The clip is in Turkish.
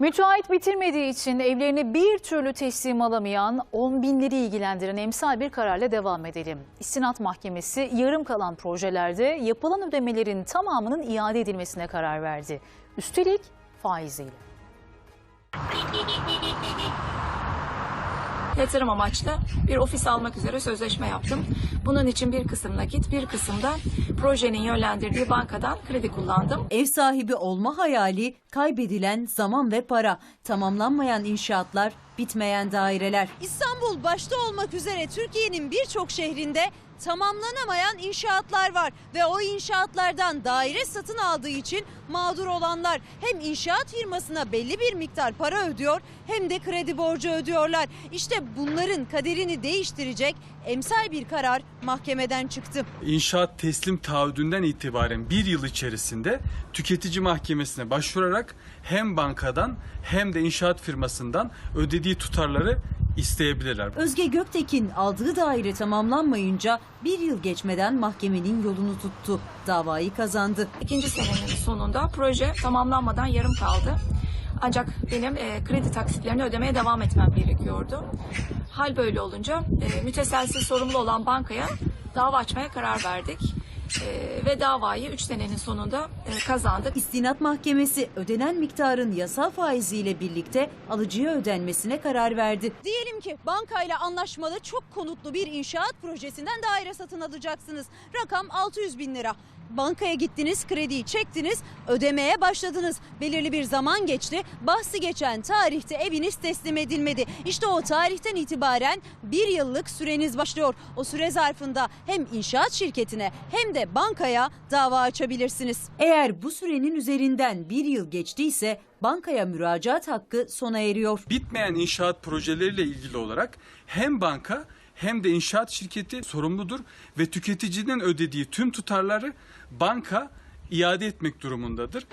Müteahhit bitirmediği için evlerini bir türlü teslim alamayan on binleri ilgilendiren emsal bir kararla devam edelim. İstinat Mahkemesi yarım kalan projelerde yapılan ödemelerin tamamının iade edilmesine karar verdi. Üstelik faiziyle. Yatırım amaçlı bir ofis almak üzere sözleşme yaptım. Bunun için bir kısım nakit, bir kısım da projenin yönlendirdiği bankadan kredi kullandım. Ev sahibi olma hayali, kaybedilen zaman ve para, tamamlanmayan inşaatlar, bitmeyen daireler. İstanbul başta olmak üzere Türkiye'nin birçok şehrinde tamamlanamayan inşaatlar var ve o inşaatlardan daire satın aldığı için mağdur olanlar hem inşaat firmasına belli bir miktar para ödüyor hem de kredi borcu ödüyorlar. İşte bunların kaderini değiştirecek emsal bir karar mahkemeden çıktı. İnşaat teslim taahhüdünden itibaren bir yıl içerisinde tüketici mahkemesine başvurarak hem bankadan hem de inşaat firmasından ödediği tutarları isteyebilirler. Özge Göktekin aldığı daire tamamlanmayınca bir yıl geçmeden mahkemenin yolunu tuttu. Davayı kazandı. İkinci senenin sonunda proje tamamlanmadan yarım kaldı. Ancak benim e, kredi taksitlerini ödemeye devam etmem gerekiyordu. Hal böyle olunca e, müteselsiz sorumlu olan bankaya dava açmaya karar verdik. E, ve davayı 3 senenin sonunda e, kazandık. İstinat Mahkemesi ödenen miktarın yasal faiziyle birlikte alıcıya ödenmesine karar verdi. Diyelim ki bankayla anlaşmalı çok konutlu bir inşaat projesinden daire satın alacaksınız. Rakam 600 bin lira. Bankaya gittiniz, krediyi çektiniz, ödemeye başladınız. Belirli bir zaman geçti. Bahsi geçen tarihte eviniz teslim edilmedi. İşte o tarihten itibaren bir yıllık süreniz başlıyor. O süre zarfında hem inşaat şirketine hem de bankaya dava açabilirsiniz. Eğer bu sürenin üzerinden bir yıl geçtiyse bankaya müracaat hakkı sona eriyor. Bitmeyen inşaat projeleriyle ilgili olarak hem banka hem de inşaat şirketi sorumludur ve tüketicinin ödediği tüm tutarları banka iade etmek durumundadır.